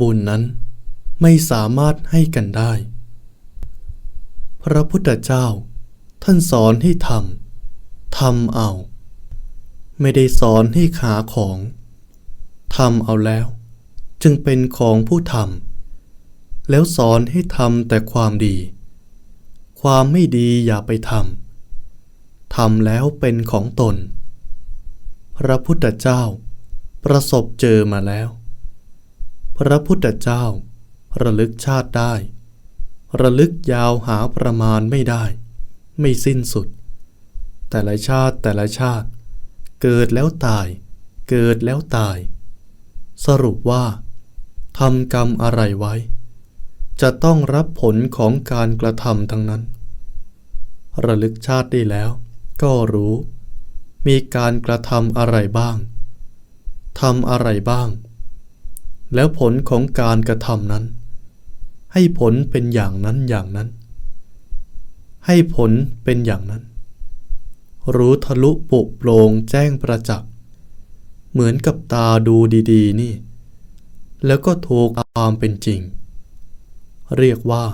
บุญนั้นไม่สามารถให้กันได้ พระพุทธเจ้า ท่านสอนให้ทำทำเอา ไม่ได้สอนให้ขาของทำเอาแล้ว จึงเป็นของผู้ทำแล้วสอนให้ทำแต่ความดี ความไม่ดีอย่าไปทำทำแล้วเป็นของตน พระพุทธเจ้า ประสบเจอมาแล้ว พระพุทธเจ้า ระลึกชาติได้ ระลึกยาวหาประมาณไม่ได้ ไม่สิ้นสุด แต่ละชาติแต่ละชาติ เกิดแล้วตาย เกิดแล้วตาย สรุปว่าทำกรรมอะไรไว้ จะต้องรับผลของการกระทำทั้งนั้น ระลึกชาติได้แล้ว ก็รู้ มีการกระทำอะไรบ้างทำอะไรบ้าง แล้วผลของการกระทำนั้น ให้ผลเป็นอย่างนั้นอย่างนั้น ให้ผลเป็นอย่างนั้น รู้ทะลุปุโปรงแจ้งประจักษ์เหมือนกับตาดูดีๆ นี่ แล้วก็ถูกความเป็นจริง เรียกว่า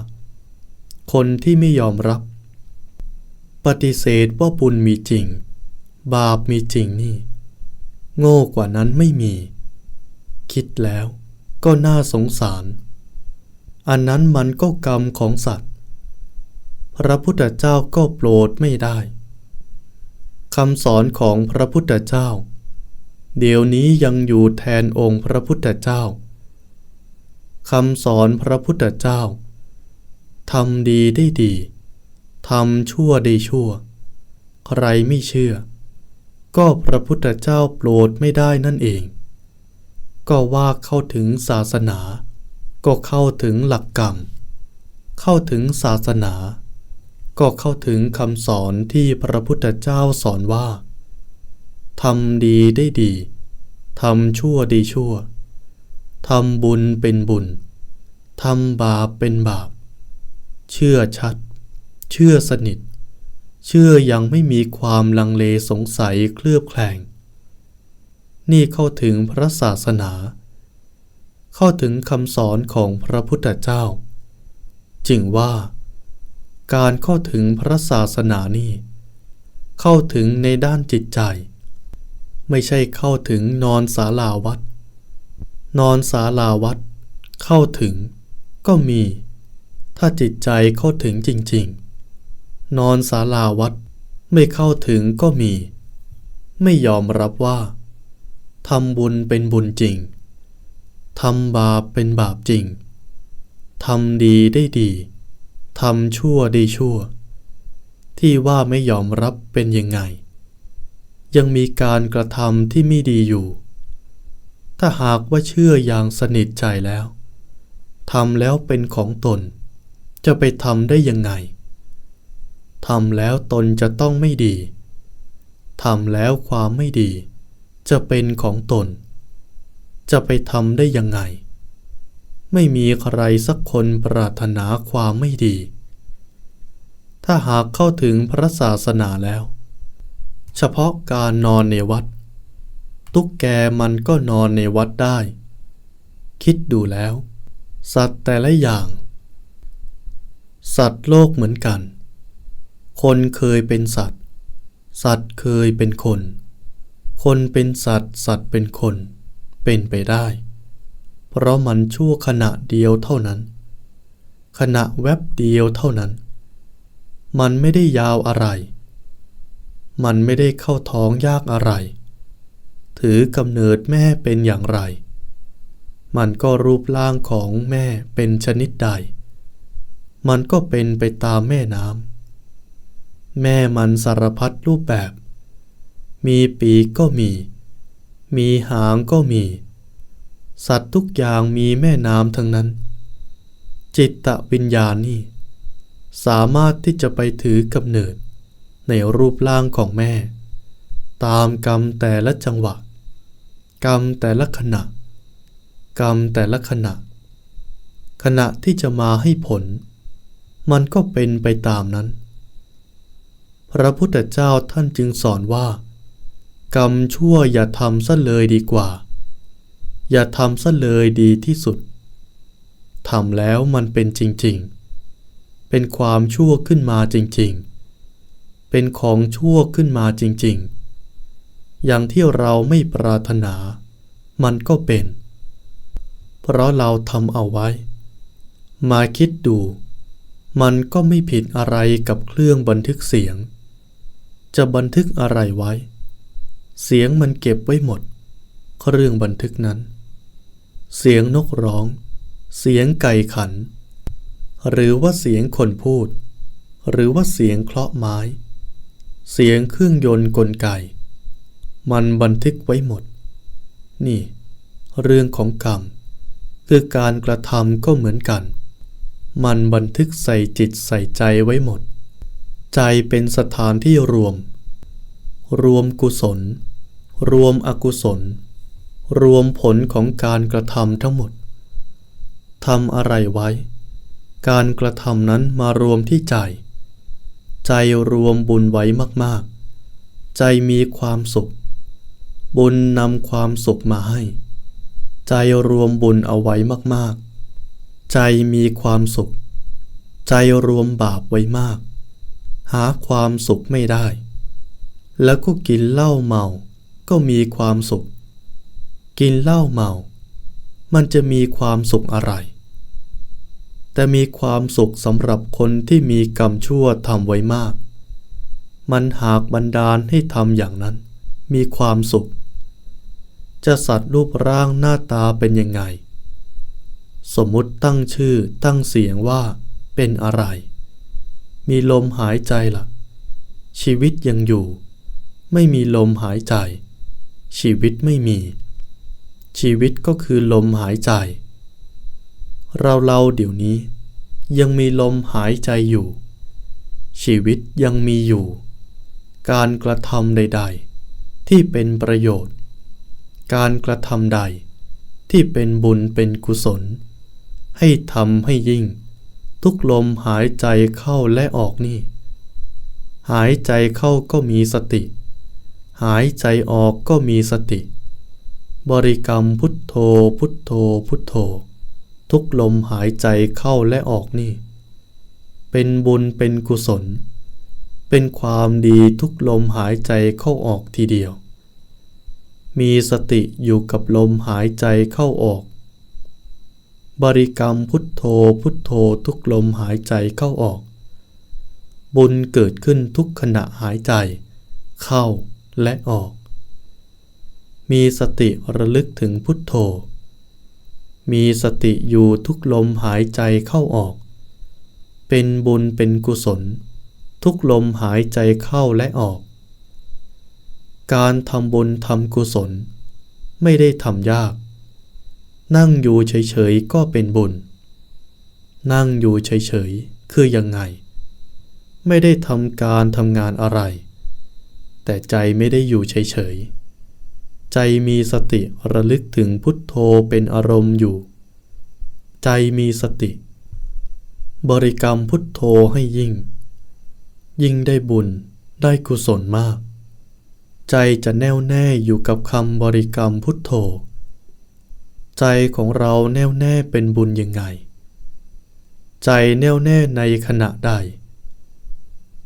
คนที่ไม่ยอมรับ ปฏิเสธว่าบุญมีจริง บาปมีจริงนี่ โง่กว่านั้นไม่มี คิดแล้ว ก็น่าสงสาร อันนั้นมันก็กรรมของสัตว์ พระพุทธเจ้าก็โปรดไม่ได้คำสอนของพระพุทธเจ้า เดี๋ยวนี้ยังอยู่แทนองค์พระพุทธเจ้าคำสอนพระพุทธเจ้าทำดีได้ดีทำชั่วได้ชั่ว ใครไม่เชื่อ ก็พระพุทธเจ้าโปรดไม่ได้นั่นเอง ก็ว่าเข้าถึงศาสนา ก็เข้าถึงหลักกรรม เข้าถึงศาสนา ก็เข้าถึงคำสอนที่พระพุทธเจ้าสอนว่าทำดีได้ดีทำชั่วดีชั่วทำบุญเป็นบุญทำบาปเป็นบาป เชื่อชัด เชื่อสนิท เชื่อยังไม่มีความลังเลสงสัยเคลือบแคลง นี่เข้าถึงพระศาสนา เข้าถึงคำสอนของพระพุทธเจ้าจึงว่า การเข้าถึงพระศาสนานี่ เข้าถึงในด้านจิตใจ ไม่ใช่เข้าถึงนอนศาลาวัด นอนศาลาวัด เข้าถึงก็มี ถ้าจิตใจเข้าถึงจริง ๆ นอนศาลาวัดไม่เข้าถึงก็มี ไม่ยอมรับว่า ทำบุญเป็นบุญจริง ทำบาปเป็นบาปจริง ทำดีได้ดี ทำชั่วได้ชั่ว ที่ว่าไม่ยอมรับเป็นยังไง ยังมีการกระทำที่ไม่ดีอยู่ ถ้าหากว่าเชื่ออย่างสนิทใจแล้วทำแล้วเป็นของตน จะไปทำได้ยังไงทำแล้วตนจะต้องไม่ดีทำแล้วความไม่ดี จะเป็นของตน จะไปทำได้ยังไง ไม่มีใครสักคนปรารถนาความไม่ดี ถ้าหากเข้าถึงพระศาสนาแล้ว เฉพาะการนอนในวัด ตุ๊กแกมันก็นอนในวัดได้ คิดดูแล้ว สัตว์แต่ละอย่าง สัตว์โลกเหมือนกัน คนเคยเป็นสัตว์ สัตว์เคยเป็นคน คนเป็นสัตว์ สัตว์เป็นคน เป็นไปได้ เพราะมันชั่วขณะเดียวเท่านั้น ขณะแวบเดียวเท่านั้น มันไม่ได้ยาวอะไร มันไม่ได้เข้าท้องยากอะไร ถือกำเนิดแม่เป็นอย่างไร มันก็รูปร่างของแม่เป็นชนิดใด มันก็เป็นไปตามแม่น้ำแม่มันสารพัดรูปแบบ มีปีกก็มี มีหางก็มี สัตว์ทุกอย่างมีแม่น้ำทั้งนั้น จิตตวิญญาณนี่ สามารถที่จะไปถือกำเนิดในรูปร่างของแม่ ตามกรรมแต่ละจังหวะ กรรมแต่ละขณะ กรรมแต่ละขณะ ขณะที่จะมาให้ผล มันก็เป็นไปตามนั้น พระพุทธเจ้าท่านจึงสอนว่า กรรมชั่วอย่าทำซะเลยดีกว่า อย่าทำซะเลยดีที่สุดทำแล้วมันเป็นจริงๆ เป็นความชั่วขึ้นมาจริงๆ เป็นของชั่วขึ้นมาจริงๆ อย่างที่เราไม่ปรารถนา มันก็เป็น เพราะเราทำเอาไว้ มาคิดดู มันก็ไม่ผิดอะไรกับเครื่องบันทึกเสียง จะบันทึกอะไรไว้ เสียงมันเก็บไว้หมด เครื่องบันทึกนั้น เสียงนกร้อง เสียงไก่ขัน หรือว่าเสียงคนพูด หรือว่าเสียงเคราะห์ไม้ เสียงเครื่องยนต์กลไก มันบันทึกไว้หมด นี่ เรื่องของกรรม คือการกระทำก็เหมือนกัน มันบันทึกใส่จิตใส่ใจไว้หมด ใจเป็นสถานที่รวม รวมกุศล รวมอกุศล รวมผลของการกระทำทั้งหมดทำอะไรไว้ การกระทำนั้นมารวมที่ใจ ใจรวมบุญไว้มากๆ ใจมีความสุข บุญนำความสุขมาให้ ใจรวมบุญเอาไว้มากๆ ใจมีความสุข ใจรวมบาปไว้มาก หาความสุขไม่ได้ แล้วก็กินเหล้าเมา ก็มีความสุข กินเหล้าเมา มันจะมีความสุขอะไร แต่มีความสุขสำหรับคนที่มีกรรมชั่วทำไว้มาก มันหากบันดาลให้ทำอย่างนั้น มีความสุข จะสัตว์รูปร่างหน้าตาเป็นยังไง สมมุติตั้งชื่อตั้งเสียงว่าเป็นอะไร มีลมหายใจล่ะ ชีวิตยังอยู่ ไม่มีลมหายใจ ชีวิตไม่มี ชีวิตก็คือลมหายใจ เราเราเดี๋ยวนี้ ยังมีลมหายใจอยู่ ชีวิตยังมีอยู่ การกระทำใด ๆ ที่เป็นประโยชน์ การกระทำใด ที่เป็นบุญเป็นกุศล ให้ทำให้ยิ่ง ทุกลมหายใจเข้าและออกนี่ หายใจเข้าก็มีสติ หายใจออกก็มีสติ บริกรรมพุทโธพุทโธพุทโธ ทุกลมหายใจเข้าและออกนี่ เป็นบุญเป็นกุศล เป็นความดีทุกลมหายใจเข้าออกทีเดียว มีสติอยู่กับลมหายใจเข้าออก บริกรรมพุทโธพุทโธทุกลมหายใจเข้าออก บุญเกิดขึ้นทุกขณะหายใจ เข้า และออก มีสติระลึกถึงพุทโธ มีสติอยู่ทุกลมหายใจเข้าออก เป็นบุญเป็นกุศล ทุกลมหายใจเข้าและออก การทำบุญทำกุศล ไม่ได้ทำยาก นั่งอยู่เฉยๆก็เป็นบุญ นั่งอยู่เฉยๆคือยังไง ไม่ได้ทำการทำงานอะไร แต่ใจไม่ได้อยู่เฉยๆ ใจมีสติระลึกถึงพุทโธเป็นอารมณ์อยู่ ใจมีสติ บริกรรมพุทโธให้ยิ่ง ยิ่งได้บุญได้กุศลมาก ใจจะแน่วแน่อยู่กับคำบริกรรมพุทโธ ใจของเราแน่วแน่เป็นบุญยังไง ใจแน่วแน่ในขณะใด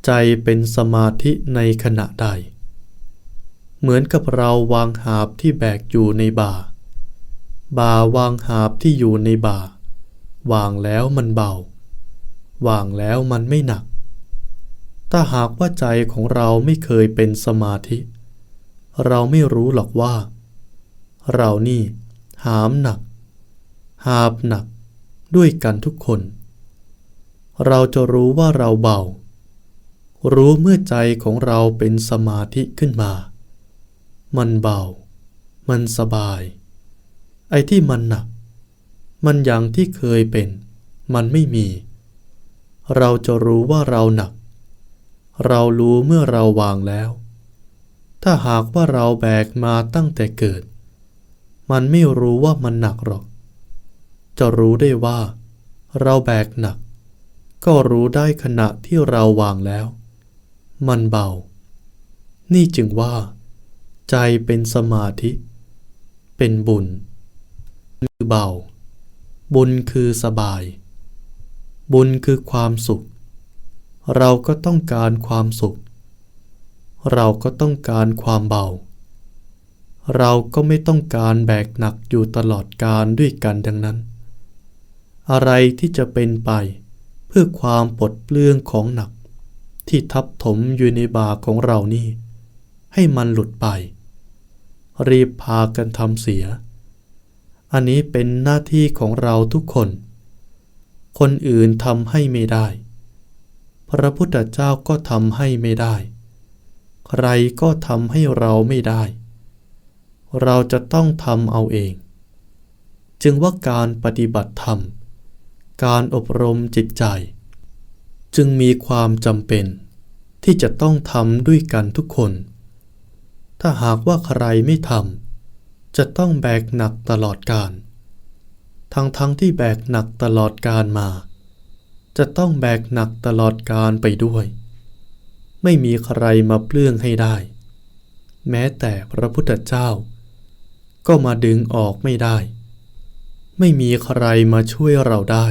ใจเป็นสมาธิในขณะใด เหมือนกับเราวางหาบที่แบกอยู่ในบ่า บ่าวางหาบที่อยู่ในบ่า วางแล้วมันเบา วางแล้วมันไม่หนัก ถ้าหากว่าใจของเราไม่เคยเป็นสมาธิ เราไม่รู้หรอกว่า เรานี่หามหนัก หาบหนักด้วยกันทุกคน เราจะรู้ว่าเราเบา รู้เมื่อใจของเราเป็นสมาธิขึ้นมา มันเบา มันสบาย ไอ้ที่มันหนัก มันอย่างที่เคยเป็น มันไม่มี เราจะรู้ว่าเราหนัก เรารู้เมื่อเราวางแล้ว ถ้าหากว่าเราแบกมาตั้งแต่เกิด มันไม่รู้ว่ามันหนักหรอก จะรู้ได้ว่า เราแบกหนัก ก็รู้ได้ขณะที่เราวางแล้ว มันเบา นี่จึงว่า ใจเป็นสมาธิ เป็นบุญ คือเบา บุญคือสบาย บุญคือความสุข เราก็ต้องการความสุข เราก็ต้องการความเบา เราก็ไม่ต้องการแบกหนักอยู่ตลอดการด้วยกันดังนั้น อะไรที่จะเป็นไป เพื่อความปลดเปลื้องของหนัก ที่ทับถมอยู่ในบาของเรานี่ ให้มันหลุดไป รีบพากันทำเสีย อันนี้เป็นหน้าที่ของเราทุกคน คนอื่นทำให้ไม่ได้ พระพุทธเจ้าก็ทำให้ไม่ได้ ใครก็ทำให้เราไม่ได้ เราจะต้องทำเอาเอง จึงว่าการปฏิบัติธรรม การอบรมจิตใจ จึงมีความจำเป็น ที่จะต้องทำด้วยกันทุกคน ถ้าหากว่าใครไม่ทำจะต้องแบกหนักตลอดการ ทั้งทั้งที่แบกหนักตลอดการมา จะต้องแบกหนักตลอดการไปด้วย ไม่มีใครมาเปลื้องให้ได้ แม้แต่พระพุทธเจ้า ก็มาดึงออกไม่ได้ ไม่มีใครมาช่วยเราได้